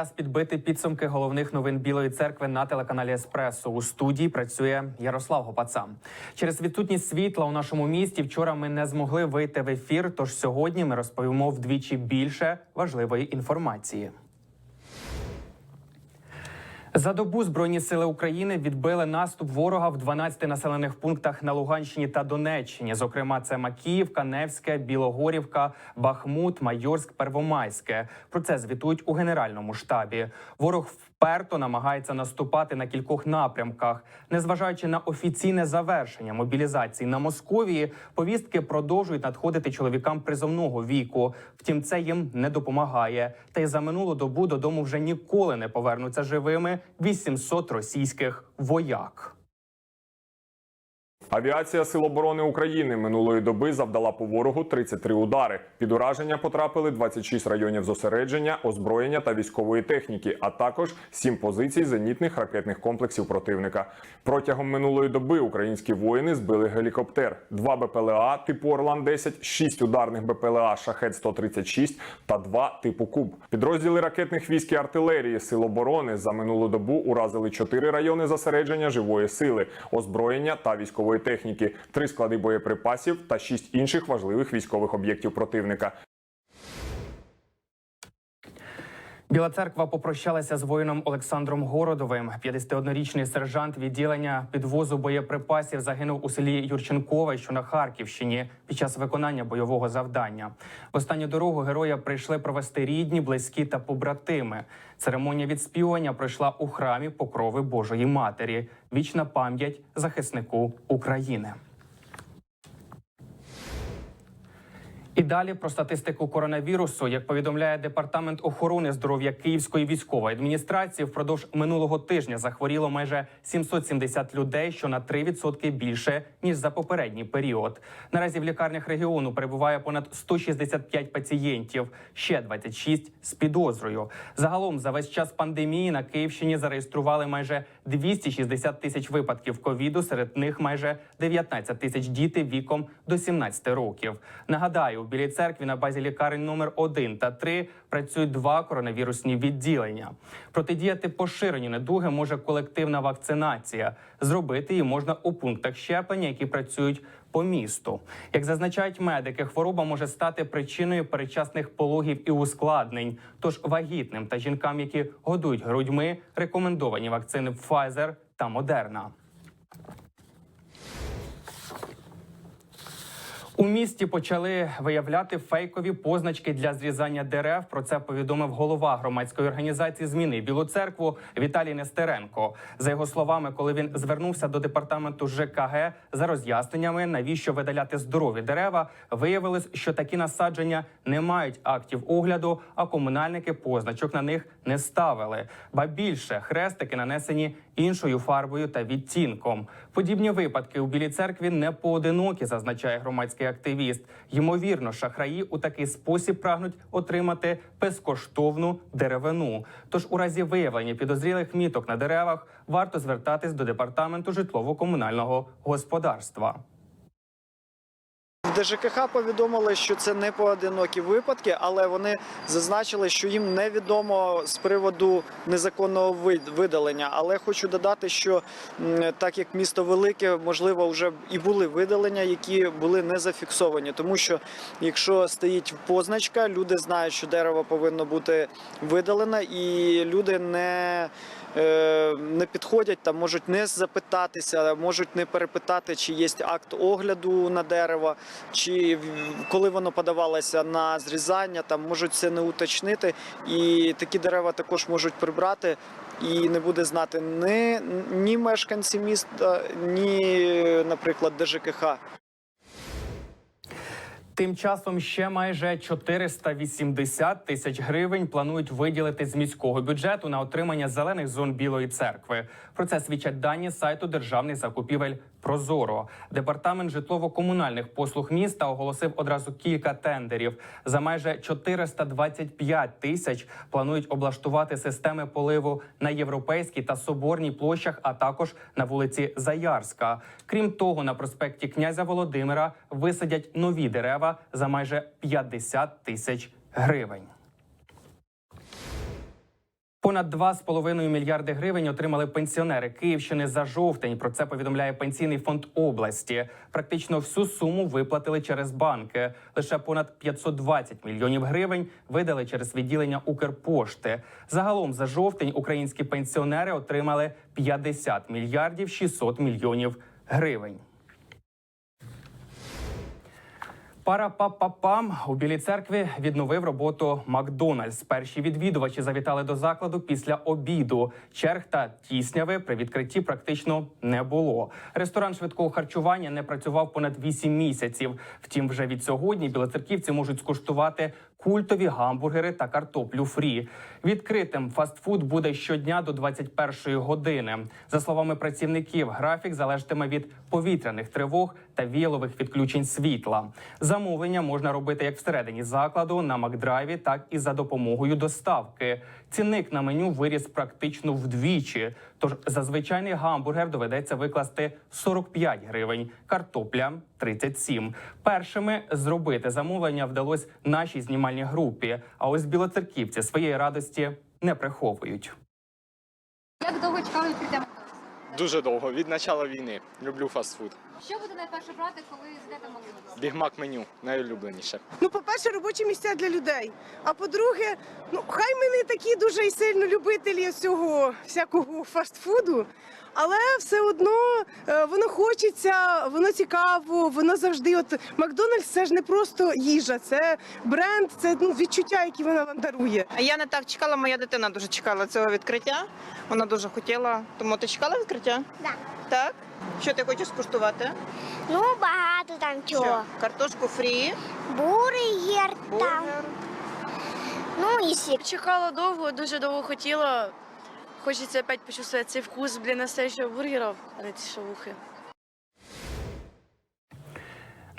Час підбити підсумки головних новин Білої церкви на телеканалі Еспресо. У студії працює Ярослав Гопаца. Через відсутність світла у нашому місті вчора ми не змогли вийти в ефір. Тож сьогодні ми розповімо вдвічі більше важливої інформації. За добу збройні сили України відбили наступ ворога в 12 населених пунктах на Луганщині та Донеччині. Зокрема, це Макіївка, Невське, Білогорівка, Бахмут, Майорськ, Первомайське. Про це звітують у генеральному штабі. Ворог вперто намагається наступати на кількох напрямках, незважаючи на офіційне завершення мобілізації на Московії. Повістки продовжують надходити чоловікам призовного віку. Втім, це їм не допомагає. Та й за минулу добу додому вже ніколи не повернуться живими 800 російських вояк. Авіація Сил оборони України минулої доби завдала по ворогу 33 удари. Під ураження потрапили 26 районів зосередження, озброєння та військової техніки, а також 7 позицій зенітних ракетних комплексів противника. Протягом минулої доби українські воїни збили гелікоптер, 2 БПЛА типу Орлан 10 6 ударних БПЛА Шахет 136 та 2 типу Куб. Підрозділи ракетних військ і артилерії Сил оборони за минулу добу уразили 4 райони зосередження живої сили, озброєння та військової техніки, три склади боєприпасів та шість інших важливих військових об'єктів противника. Біла церква попрощалася з воїном Олександром Городовим. 51-річний сержант відділення підвозу боєприпасів загинув у селі Юрченкове, що на Харківщині, під час виконання бойового завдання. В останню дорогу героя прийшли провести рідні, близькі та побратими. Церемонія відспівання пройшла у храмі Покрови Божої Матері. Вічна пам'ять захиснику України. І далі про статистику коронавірусу, як повідомляє департамент охорони здоров'я Київської військової адміністрації, впродовж минулого тижня захворіло майже 770 людей, що на 3% більше ніж за попередній період. Наразі в лікарнях регіону перебуває понад 165 пацієнтів, ще 26 з підозрою. Загалом за весь час пандемії на Київщині зареєстрували майже 260 тисяч випадків ковіду. Серед них майже 19 тисяч діти віком до 17 років. Нагадаю, у Білій церкві на базі лікарень номер 1 та 3 працюють два коронавірусні відділення. Протидіяти поширенню недуги може колективна вакцинація. Зробити її можна у пунктах щеплення, які працюють по місту. Як зазначають медики, хвороба може стати причиною передчасних пологів і ускладнень. Тож вагітним та жінкам, які годують грудьми, рекомендовані вакцини Pfizer та Moderna. У місті почали виявляти фейкові позначки для зрізання дерев. Про це повідомив голова громадської організації Зміни Білу церкву Віталій Нестеренко. За його словами, коли він звернувся до департаменту ЖКГ за роз'ясненнями, навіщо видаляти здорові дерева, виявилось, що такі насадження не мають актів огляду, а комунальники позначок на них не ставили. Ба більше хрестики нанесені іншою фарбою та відтінком. Подібні випадки у білій церкві не поодинокі, зазначає громадський активіст. Ймовірно, шахраї у такий спосіб прагнуть отримати безкоштовну деревину. Тож, у разі виявлення підозрілих міток на деревах варто звертатись до департаменту житлово-комунального господарства. ДЖКХ повідомили, що це не поодинокі випадки, але вони зазначили, що їм невідомо з приводу незаконного вид- видалення. Але хочу додати, що так як місто велике, можливо, вже і були видалення, які були не зафіксовані. Тому що якщо стоїть позначка, люди знають, що дерево повинно бути видалене, і люди не не підходять, там можуть не запитатися, можуть не перепитати, чи є акт огляду на дерево, чи коли воно подавалося на зрізання, там можуть це не уточнити. І такі дерева також можуть прибрати. І не буде знати ні, ні мешканці міста, ні, наприклад, ДЖКХ. Тим часом ще майже 480 тисяч гривень планують виділити з міського бюджету на отримання зелених зон Білої церкви. Про це свідчать дані сайту державних закупівель Прозоро. Департамент житлово-комунальних послуг міста оголосив одразу кілька тендерів. За майже 425 тисяч планують облаштувати системи поливу на європейській та соборній площах, а також на вулиці Заярська. Крім того, на проспекті князя Володимира висадять нові дерева за майже 50 тисяч гривень. Понад 2,5 мільярди гривень отримали пенсіонери Київщини за жовтень. Про це повідомляє пенсійний фонд області. Практично всю суму виплатили через банки. Лише понад 520 мільйонів гривень видали через відділення Укрпошти. Загалом за жовтень українські пенсіонери отримали 50 мільярдів 600 мільйонів гривень. Пара-па-па-пам у Білій церкві відновив роботу Макдональдс. Перші відвідувачі завітали до закладу після обіду. Черг та тісняви при відкритті практично не було. Ресторан швидкого харчування не працював понад 8 місяців. Втім, вже від сьогодні білоцерківці можуть скуштувати культові гамбургери та картоплю фрі. Відкритим фастфуд буде щодня до 21-ї години. За словами працівників, графік залежатиме від повітряних тривог та віялових відключень світла. Замовлення можна робити як всередині закладу на Макдрайві, так і за допомогою доставки. Цінник на меню виріс практично вдвічі. Тож за звичайний гамбургер доведеться викласти 45 гривень, картопля 37. Першими зробити замовлення вдалось нашій знімальній групі. А ось білоцерківці своєї радості не приховують. Як довго чекали відкриття Дуже довго, від початку війни. Люблю фастфуд. Що буде найперше брати, коли зайдете в Макдональдс? Бігмак меню найулюбленіше. Ну, по-перше, робочі місця для людей. А по-друге, ну хай ми не такі дуже і сильно любителі цього всякого фастфуду, але все одно е, воно хочеться, воно цікаво, воно завжди. От Макдональдс це ж не просто їжа, це бренд, це ну, відчуття, які вона вам дарує. А Я не так чекала, моя дитина дуже чекала цього відкриття. Вона дуже хотіла. Тому ти чекала відкриття? Так. Так? Що ти хочеш скуштувати? Ну, багато там чого. Що? Картошку фрі, Бургер там. бургер. Ну і сік. Чекала довго, дуже довго хотіла. Хочеться опять цей вкус, блін, настоящего бургера, а не шавухи.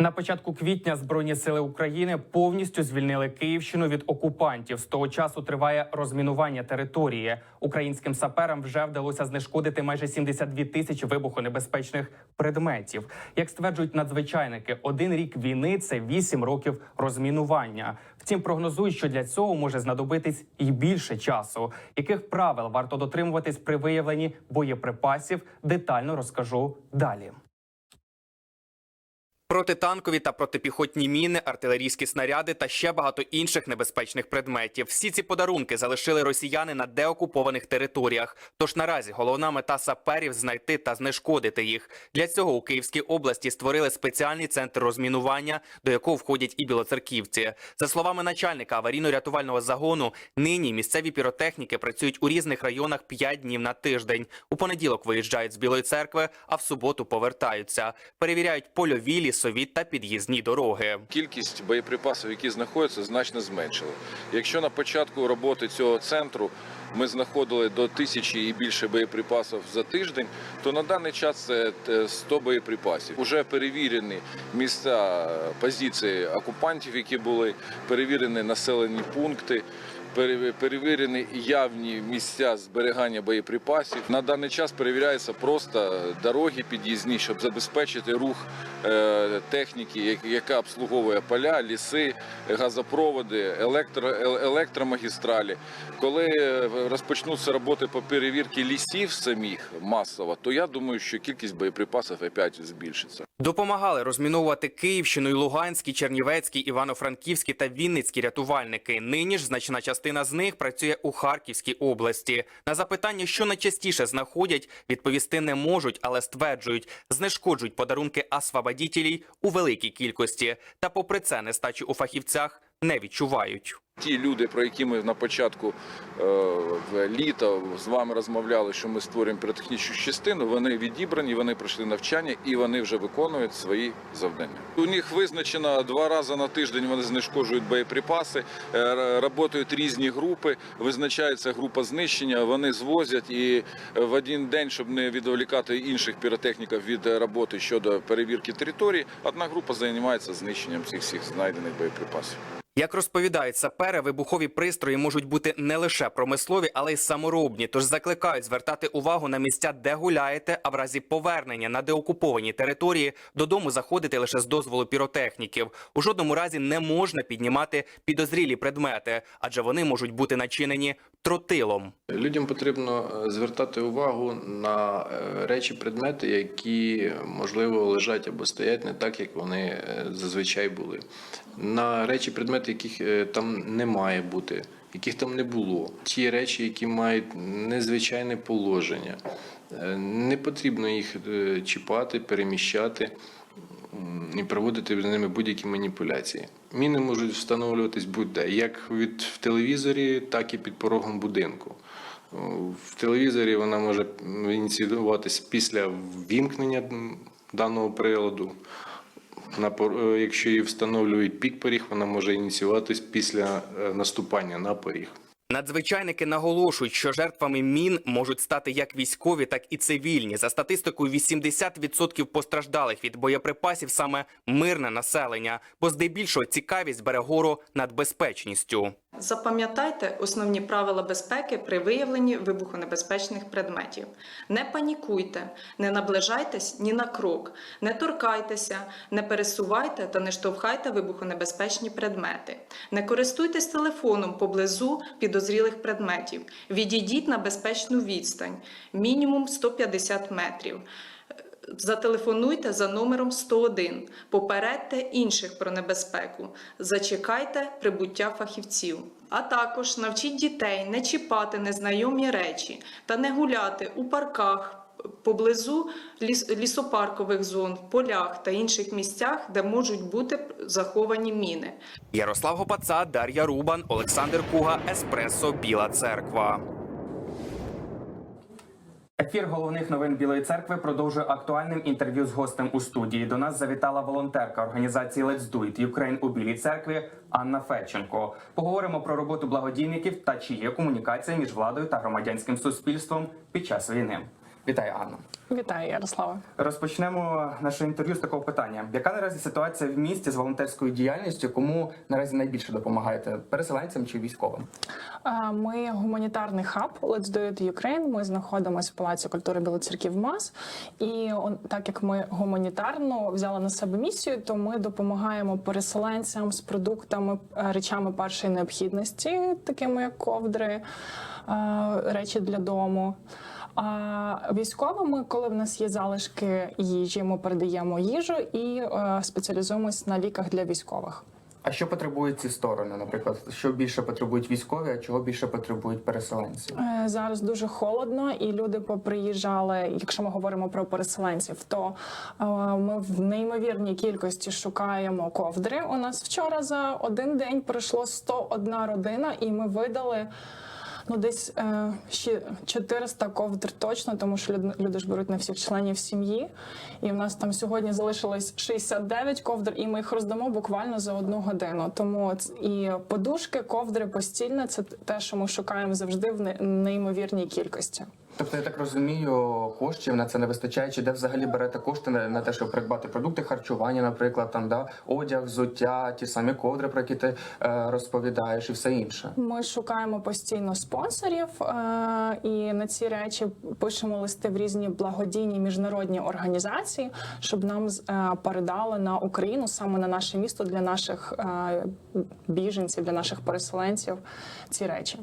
На початку квітня Збройні сили України повністю звільнили Київщину від окупантів. З того часу триває розмінування території. Українським саперам вже вдалося знешкодити майже 72 тисячі вибухонебезпечних предметів. Як стверджують надзвичайники, один рік війни це 8 років розмінування. Втім, прогнозують, що для цього може знадобитись і більше часу. Яких правил варто дотримуватись при виявленні боєприпасів? Детально розкажу далі. Протитанкові та протипіхотні міни, артилерійські снаряди та ще багато інших небезпечних предметів. Всі ці подарунки залишили росіяни на деокупованих територіях. Тож наразі головна мета саперів знайти та знешкодити їх. Для цього у Київській області створили спеціальний центр розмінування, до якого входять і білоцерківці. За словами начальника аварійно-рятувального загону, нині місцеві піротехніки працюють у різних районах 5 днів на тиждень. У понеділок виїжджають з Білої церкви, а в суботу повертаються. Перевіряють польові, лісові та під'їзні дороги. Кількість боєприпасів, які знаходяться, значно зменшили. Якщо на початку роботи цього центру ми знаходили до тисячі і більше боєприпасів за тиждень, то на даний час це е, 100 боєприпасів. Уже перевірені місця е, позиції окупантів, які були перевірені населені пункти. Пере- Перевірені явні місця зберігання боєприпасів. На даний час перевіряються просто дороги під'їзні, щоб забезпечити рух е, техніки, яка обслуговує поля, ліси, газопроводи, електро, е- електромагістралі. Коли е, розпочнуться роботи по перевірці лісів самих масово, то я думаю, що кількість боєприпасів опять збільшиться. Допомагали розміновувати Київщину і Луганські, Чернівецькі, Івано-Франківські та Вінницькі рятувальники. Нині ж значна частина з них працює у Харківській області. На запитання, що найчастіше знаходять, відповісти не можуть, але стверджують, знешкоджують подарунки освободітелій у великій кількості. Та, попри це, нестачі у фахівцях не відчувають. Ті люди, про які ми на початку е, літа з вами розмовляли, що ми створюємо піротехнічну частину, вони відібрані, вони пройшли навчання і вони вже виконують свої завдання. У них визначено два рази на тиждень вони знешкоджують боєприпаси, е, р- працюють різні групи, визначається група знищення, вони звозять і в один день, щоб не відволікати інших піротехніків від роботи щодо перевірки території, одна група займається знищенням цих всіх знайдених боєприпасів. Як розповідають сапери, вибухові пристрої можуть бути не лише промислові, але й саморобні. Тож закликають звертати увагу на місця, де гуляєте, а в разі повернення на деокуповані території додому заходити лише з дозволу піротехніків. У жодному разі не можна піднімати підозрілі предмети, адже вони можуть бути начинені тротилом. Людям потрібно е, звертати увагу на е, речі, предмети, які можливо лежать або стоять не так, як вони е, зазвичай були. На речі, предмети, яких там не має бути, яких там не було. Ті речі, які мають незвичайне положення. Е, Не потрібно їх е, чіпати, переміщати і проводити з ними будь-які маніпуляції. Міни можуть встановлюватись будь-де, як від в телевізорі, так і під порогом будинку. В телевізорі вона може ініціюватися після ввімкнення даного приладу. Е, якщо її встановлюють пік поріг, вона може ініціюватись після е, наступання на поріг. Надзвичайники наголошують, що жертвами мін можуть стати як військові, так і цивільні. За статистикою, 80% постраждалих від боєприпасів саме мирне населення, бо здебільшого цікавість бере гору над безпечністю. Запам'ятайте основні правила безпеки при виявленні вибухонебезпечних предметів. Не панікуйте, не наближайтесь ні на крок, не торкайтеся, не пересувайте та не штовхайте вибухонебезпечні предмети. Не користуйтесь телефоном поблизу підозрілих предметів. Відійдіть на безпечну відстань, мінімум 150 метрів. Зателефонуйте за номером 101, попередьте інших про небезпеку, зачекайте прибуття фахівців. А також навчіть дітей не чіпати незнайомі речі та не гуляти у парках поблизу ліс- лісопаркових зон, полях та інших місцях, де можуть бути заховані міни. Ярослав Гопаца, Дар'я Рубан, Олександр Куга, Еспресо, Біла Церква. Ефір головних новин Білої церкви продовжує актуальним інтерв'ю з гостем у студії. До нас завітала волонтерка організації Let's Do It Ukraine у Білій церкві Анна Федченко. Поговоримо про роботу благодійників та чи є комунікація між владою та громадянським суспільством під час війни. Вітаю, Анна. Вітаю, Ярослава. Розпочнемо наше інтерв'ю з такого питання: яка наразі ситуація в місті з волонтерською діяльністю? Кому наразі найбільше допомагаєте переселенцям чи військовим? Ми гуманітарний хаб Let's Do It Ukraine. Ми знаходимося в Палаці культури Білоцерків МАЗ. І так як ми гуманітарно взяли на себе місію, то ми допомагаємо переселенцям з продуктами, е, речами першої необхідності, такими як ковдри, речі для дому. А військовими, коли в нас є залишки їжі, ми передаємо їжу і е, спеціалізуємось на ліках для військових. А що потребують ці сторони? Наприклад, що більше потребують військові, а чого більше потребують переселенці? Е, Зараз дуже холодно, і люди поприїжджали. Якщо ми говоримо про переселенців, то е, ми в неймовірній кількості шукаємо ковдри. У нас вчора за один день прийшло 101 родина, і ми видали. Ну, десь е, ще 400 ковдр точно, тому що люди, люди ж беруть на всіх членів сім'ї. І в нас там сьогодні залишилось 69 ковдр, і ми їх роздамо буквально за одну годину. Тому і подушки, ковдри постільне це те, що ми шукаємо завжди в неймовірній кількості. Тобто, я так розумію, коштів на це не вистачає. Чи де взагалі берете кошти на, на те, щоб придбати продукти харчування, наприклад, там да одяг, взуття, ті самі ковдри, про які ти е, розповідаєш, і все інше. Ми шукаємо постійно спонсорів е, і на ці речі пишемо листи в різні благодійні міжнародні організації, щоб нам е, передали на Україну саме на наше місто для наших е, біженців, для наших переселенців ці речі.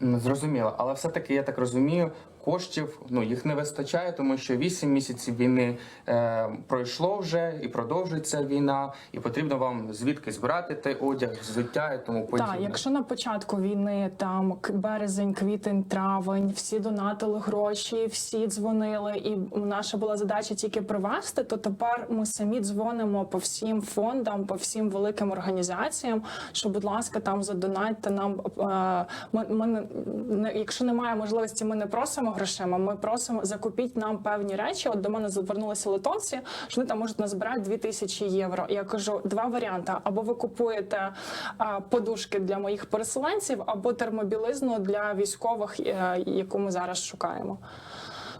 Зрозуміло, але все-таки я так розумію, коштів ну їх не вистачає, тому що 8 місяців війни е, пройшло вже і продовжується війна, і потрібно вам звідки збирати той одяг, взуття і тому подібне. Так, якщо на початку війни там березень, квітень, травень, всі донатили гроші, всі дзвонили, і наша була задача тільки привезти, то тепер ми самі дзвонимо по всім фондам, по всім великим організаціям, що, будь ласка, там задонатьте нам. е, Ми, ми якщо немає можливості, ми не просимо грошима. Ми просимо закупіть нам певні речі. От до мене звернулися литовці, що вони там можуть назбирати 2000 євро. Я кажу, два варіанти: або ви купуєте подушки для моїх переселенців, або термобілизну для військових, е, яку ми зараз шукаємо.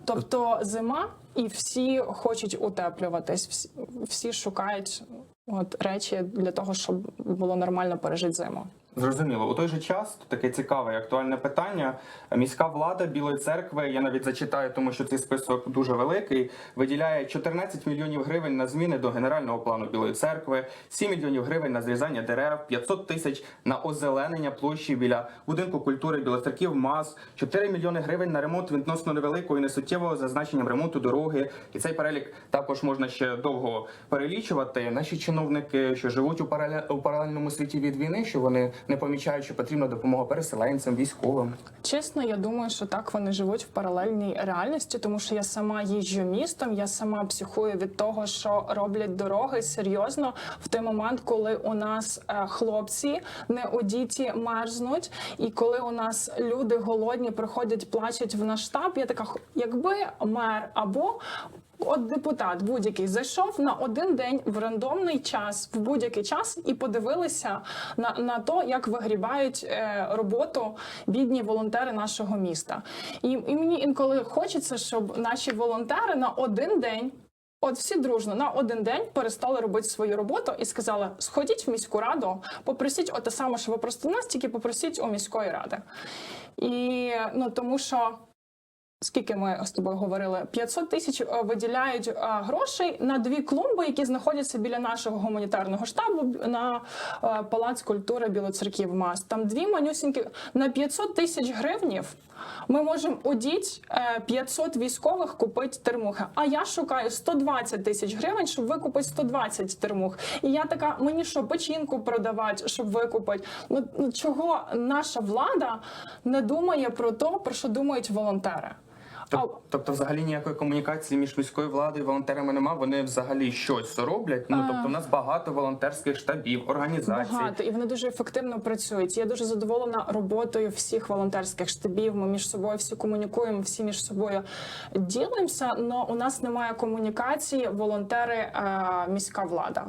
Тобто зима, і всі хочуть утеплюватись, всі, всі шукають от речі для того, щоб було нормально пережити зиму. Зрозуміло. У той же час таке цікаве і актуальне питання. Міська влада Білої церкви, я навіть зачитаю, тому що цей список дуже великий. Виділяє 14 мільйонів гривень на зміни до генерального плану Білої церкви, 7 мільйонів гривень на зрізання дерев, 500 тисяч на озеленення площі біля будинку культури Білоцерків МАЗ, 4 мільйони гривень на ремонт відносно невеликого і несуттєвого за значенням ремонту дороги. І цей перелік також можна ще довго перелічувати. Наші чиновники, що живуть у паралельному світі від війни, що вони не помічають, що потрібна допомога переселенцям, військовим. Чесно, я думаю, що так вони живуть в паралельній реальності, тому що я сама їжджу містом, я сама психую від того, що роблять дороги серйозно в той момент, коли у нас е, хлопці не одіті мерзнуть, і коли у нас люди голодні приходять, плачуть в наш штаб. Я така, якби мер або От депутат будь-який зайшов на один день в рандомний час, в будь-який час, і подивилися на, на то, як вигрібають е, роботу бідні волонтери нашого міста. І, і мені інколи хочеться, щоб наші волонтери на один день. От всі дружно на один день перестали робити свою роботу і сказали: сходіть в міську раду, попросіть оте саме, що ви просто нас, тільки попросіть у міської ради. І ну тому що Скільки ми з тобою говорили? 500 тисяч е, виділяють е, грошей на дві клумби, які знаходяться біля нашого гуманітарного штабу на е, палац культури Білоцерків МАС. Там дві манюсінькі на 500 тисяч гривнів. Ми можемо одіть е, 500 військових купити термухи. А я шукаю 120 тисяч гривень, щоб викупити 120 термух. І я така, мені що, печінку продавати, щоб викупити. Ну, ну чого наша влада не думає про те, про що думають волонтери? Тоб- Тобто, взагалі ніякої комунікації між міською владою і волонтерами немає. Вони взагалі щось роблять. Ну тобто, у нас багато волонтерських штабів, організацій. Багато і вони дуже ефективно працюють. Я дуже задоволена роботою всіх волонтерських штабів. Ми між собою всі комунікуємо, всі між собою ділимося. але у нас немає комунікації. Волонтери, е, міська влада.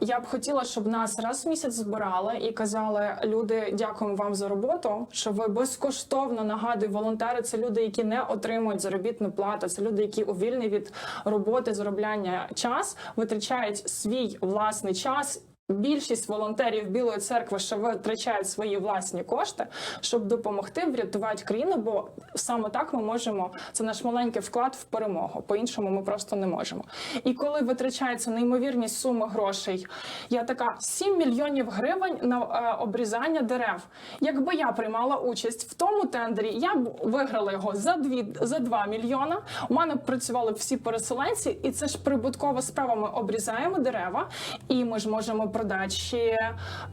Я б хотіла, щоб нас раз в місяць збирали і казали: люди, дякуємо вам за роботу. Що ви безкоштовно нагадую, волонтери це люди, які не отримують заробітну плату. Це люди, які у вільний від роботи заробляння час витрачають свій власний час. Більшість волонтерів Білої церкви ще витрачають свої власні кошти, щоб допомогти врятувати країну. Бо саме так ми можемо. Це наш маленький вклад в перемогу. По-іншому ми просто не можемо. І коли витрачаються неймовірні суми грошей, я така 7 мільйонів гривень на е, обрізання дерев. Якби я приймала участь в тому тендері, я б виграла його за дві за 2 мільйона. У мене працювали всі переселенці, і це ж прибуткова справа. Ми обрізаємо дерева, і ми ж можемо продати ще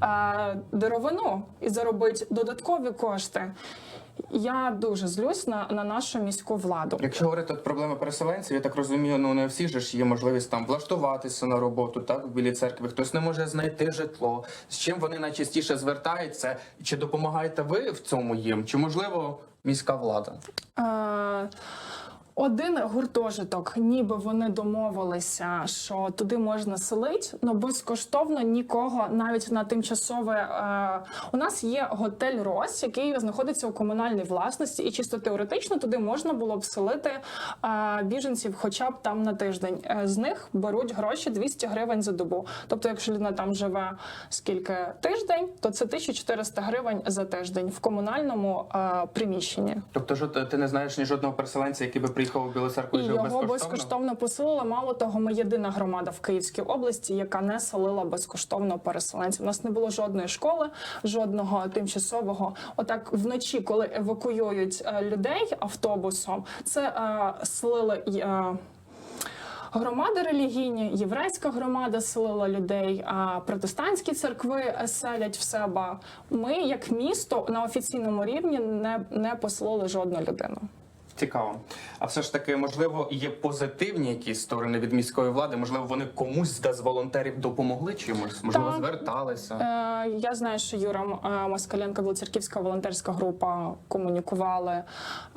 е, деревину і заробити додаткові кошти. Я дуже злюсь на, на нашу міську владу. Якщо говорити от проблеми переселенців, я так розумію, ну не всі ж є можливість там влаштуватися на роботу, так в білій церкві. Хтось не може знайти житло. З чим вони найчастіше звертаються? Чи допомагаєте ви в цьому їм? Чи можливо міська влада? Е, один гуртожиток, ніби вони домовилися, що туди можна селити, але безкоштовно нікого навіть на тимчасове. Е, у нас є готель Рос, який знаходиться у комунальній власності, і чисто теоретично туди можна було б селити е, біженців, хоча б там на тиждень. Е, з них беруть гроші 200 гривень за добу. Тобто, якщо людина там живе скільки тиждень, то це 1400 гривень за тиждень в комунальному е, приміщенні. Тобто, що ти не знаєш ні жодного переселенця, який би приїхав у Білу церкву і жив його безкоштовно? поселили. Мало того, ми єдина громада в Київській області, яка не селила безкоштовно переселенців. У нас не було жодної школи, жодного тимчасового. Отак вночі, коли евакуюють е, людей автобусом, це е, селили. е, Громади релігійні, єврейська громада селила людей, а протестантські церкви селять в себе. Ми, як місто, на офіційному рівні не, не поселили жодну людину. Цікаво. А все ж таки, можливо, є позитивні якісь сторони від міської влади. Можливо, вони комусь з волонтерів допомогли чимось, можливо, Так. зверталися. Е, я знаю, що Юра е, Москаленко, Білоцерківська волонтерська група комунікували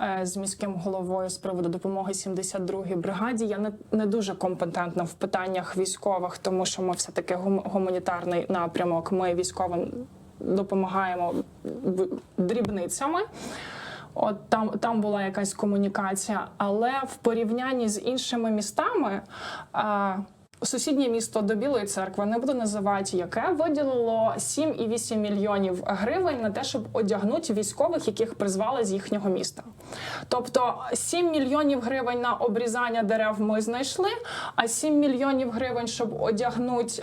е, з міським головою з приводу допомоги 72-й бригаді. Я не, не дуже компетентна в питаннях військових, тому що ми все таки гуманітарний напрямок. Ми військовим допомагаємо в- дрібницями. От там, там була якась комунікація, але в порівнянні з іншими містами. А, Сусіднє місто до Білої церкви не буду називати, яке виділило 7,8 мільйонів гривень на те, щоб одягнути військових, яких призвали з їхнього міста. Тобто 7 мільйонів гривень на обрізання дерев ми знайшли, а 7 мільйонів гривень, щоб одягнути.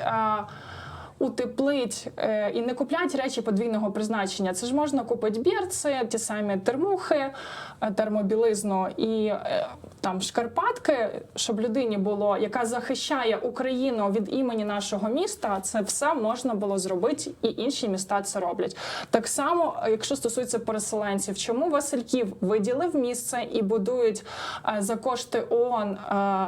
Утеплить е, і не куплять речі подвійного призначення. Це ж можна купити бірці, ті самі термухи, е, термобілизну і е, там шкарпатки, щоб людині було, яка захищає Україну від імені нашого міста. Це все можна було зробити, і інші міста це роблять. Так само, е, якщо стосується переселенців, чому Васильків виділив місце і будують е, за кошти ООН. е,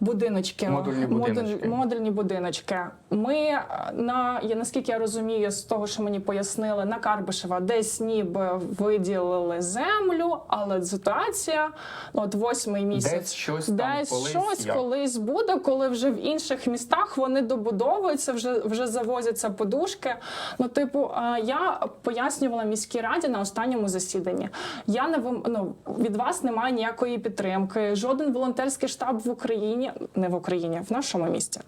Будиночки, Модульні будиночки. модульні будиночки. Ми е, на я наскільки я розумію, з того, що мені пояснили, на Карбишева десь ніби виділили землю, але ситуація ну, от восьмий місяць, Десь щось там десь колись щось як. колись буде, коли вже в інших містах вони добудовуються, вже вже завозяться подушки. Ну, типу, е, я пояснювала міській раді на останньому засіданні. Я не ну, від вас немає ніякої підтримки. Жоден волонтерський штаб в Україні, не в Україні, в нашому місті,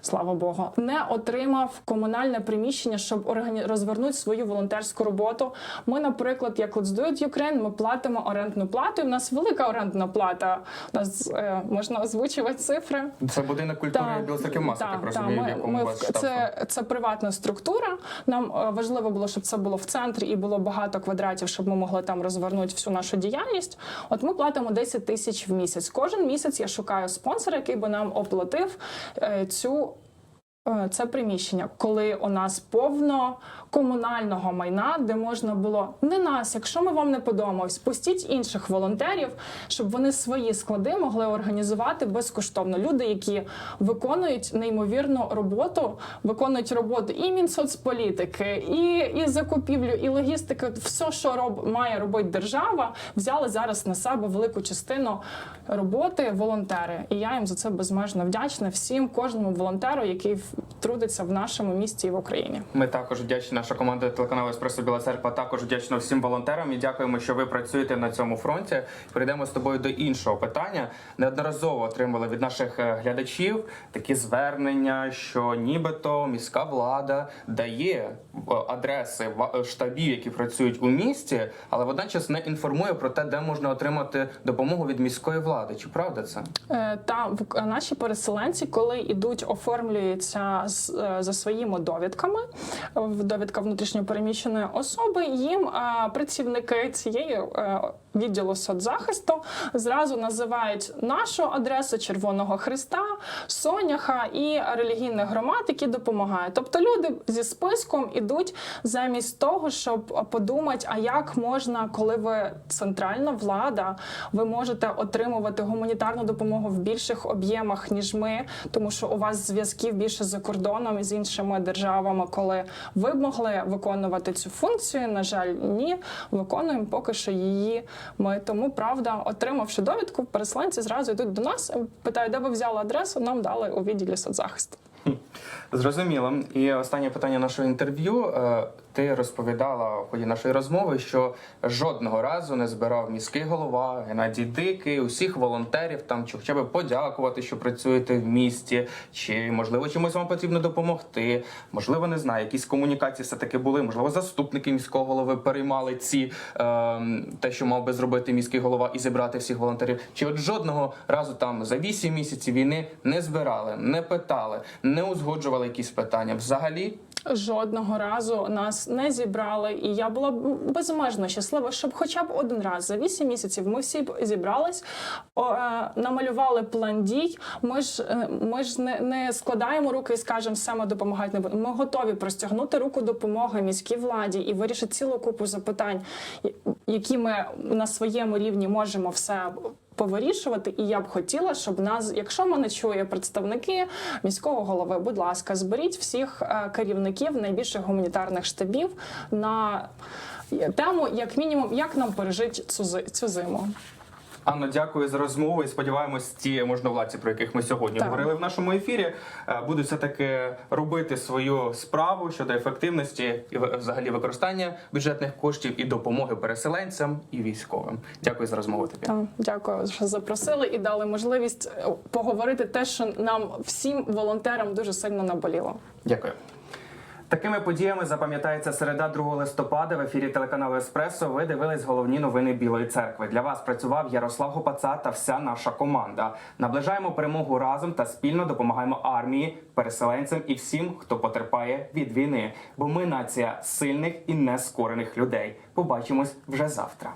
слава Богу, не отримав комунальне приміщення, щоб органі... розвернути свою волонтерську роботу. Ми, наприклад, як Let's Do It Ukraine, ми платимо орендну плату. І в нас велика орендна плата. У нас е, можна озвучувати цифри. Це будинок культури Білоцерків Маса, так розумію, ми, якому ми вас в- це, це приватна структура. Нам е, важливо було, щоб це було в центрі і було багато квадратів, щоб ми могли там розвернути всю нашу діяльність. От ми платимо 10 тисяч в місяць. Кожен місяць я шукаю спонсора, який би нам оплатив е, цю. Е, Це приміщення, коли у нас повно комунального майна, де можна було не нас, якщо ми вам не подобаємось, пустіть інших волонтерів, щоб вони свої склади могли організувати безкоштовно. Люди, які виконують неймовірну роботу, виконують роботу і Мінсоцполітики, і, і закупівлю, і логістики. Все, що роб, має робити держава, взяли зараз на себе велику частину роботи волонтери. І я їм за це безмежно вдячна всім, кожному волонтеру, який трудиться в нашому місті і в Україні. Ми також вдячні. Наша команда телеканалу Еспресо Біла Церква також вдячна всім волонтерам і дякуємо, що ви працюєте на цьому фронті. Перейдемо з тобою до іншого питання. Неодноразово отримали від наших е, глядачів такі звернення, що нібито міська влада дає е, адреси е, штабів, які працюють у місті, але водночас не інформує про те, де можна отримати допомогу від міської влади. Чи правда це? Та наші переселенці, коли йдуть, оформлюються за своїми довідками, е, довідка внутрішньопереміщеної особи, їм е, працівники цієї е, відділу соцзахисту зразу називають нашу адресу Червоного Христа, Соняха і релігійних громад, які допомагають. Тобто люди зі списком ідуть замість того, щоб подумати, а як можна, коли ви центральна влада, ви можете отримувати гуманітарну допомогу в більших об'ємах, ніж ми, тому що у вас зв'язків більше за кордоном і з іншими державами, коли ви могли виконувати цю функцію. На жаль, ні, виконуємо поки що її. Ми тому правда, отримавши довідку, переселенці зразу йдуть до нас, питають, де ви взяли адресу. Нам дали у відділі соцзахисту. Зрозуміло. І останнє питання нашого інтерв'ю. Ти розповідала в ході нашої розмови, що жодного разу не збирав міський голова Геннадій Дикий, усіх волонтерів там чи хоча б подякувати, що працюєте в місті, чи можливо чимось вам потрібно допомогти. Можливо, не знаю, якісь комунікації все таки були. Можливо, заступники міського голови переймали ці е, те, що мав би зробити міський голова і зібрати всіх волонтерів. Чи от жодного разу там за вісім місяців війни не збирали, не питали, не узгоджували якісь питання взагалі. Жодного разу нас не зібрали, і я була безмежно щаслива, щоб хоча б один раз за вісім місяців ми всі зібрались, е, намалювали план дій. Ми ж е, ми ж не, не складаємо руки і скажемо, ми допомагати не будемо. Ми готові простягнути руку допомоги міській владі і вирішити цілу купу запитань, які ми на своєму рівні можемо все повирішувати, і я б хотіла, щоб нас, якщо мене чує представники міського голови, будь ласка, зберіть всіх е, керівників найбільших гуманітарних штабів на тему, як мінімум, як нам пережити цю зиму. Анно, дякую за розмову і сподіваємось, ті можновладці, про яких ми сьогодні Так. говорили в нашому ефірі, е, будуть все таки робити свою справу щодо ефективності і взагалі використання бюджетних коштів і допомоги переселенцям і військовим. Дякую за розмову тобі. Так, дякую, що запросили і дали можливість е, поговорити те, що нам всім волонтерам дуже сильно наболіло. Дякую. Такими подіями запам'ятається середа 2 листопада в ефірі телеканалу Еспресо. Ви дивились головні новини Білої церкви. Для вас працював Ярослав Гопаца та вся наша команда. Наближаємо перемогу разом та спільно допомагаємо армії, переселенцям і всім, хто потерпає від війни. Бо ми нація сильних і нескорених людей. Побачимось вже завтра.